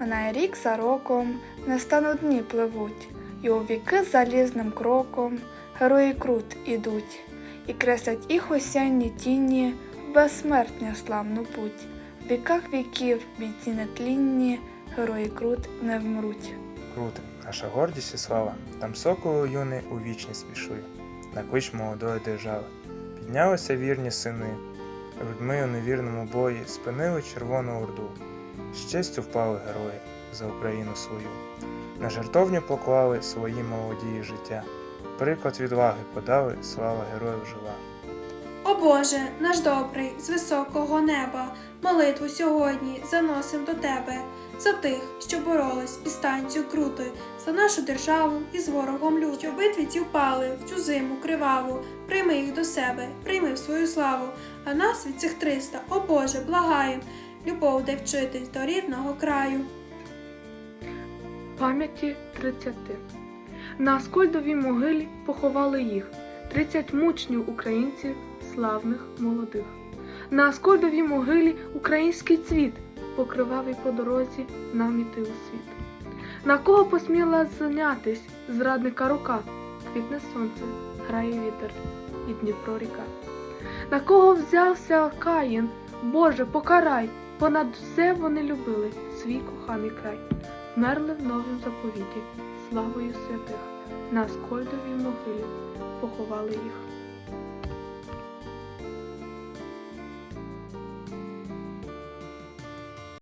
Минає рік за роком, не стануть дні пливуть, і у віки залізним кроком герої крут ідуть, і креслять їх осянні тіні, безсмертня славну путь. В віках віків бійці нетлінні, герої крут не вмруть. Круто, наша гордість і слава, там соколо юний у вічність пішли, на клич молодої держави. Піднялися вірні сини, грудьми у невірному бої спинили Червону Орду. З впали герої за Україну свою. На жертовню поклали свої молоді життя. Приклад відваги подали, слава героїв жива. О Боже, наш добрий, з високого неба, молитву сьогодні заносим до Тебе, за тих, що боролись із станцію крутою, за нашу державу і з ворогом лютим. Що битві ті впали в цю зиму криваву, прийми їх до себе, прийми в свою славу, а нас від цих триста, о Боже, благаєм, любов дай вчитись до рідного краю. пам'яті 30. На Аскольдовій могилі поховали їх 30 мучнів українців, славних молодих. На Аскольдовій могилі український цвіт покривавий по дорозі нам іти у світ. На кого посміла зайнятись зрадника рука? Квітне сонце, грає вітер і Дніпро ріка. На кого взявся Каїн? Боже, покарай! Понад все вони любили свій коханий край Мерли в новім заповіті, славою святих, на скольдовій могилі поховали їх.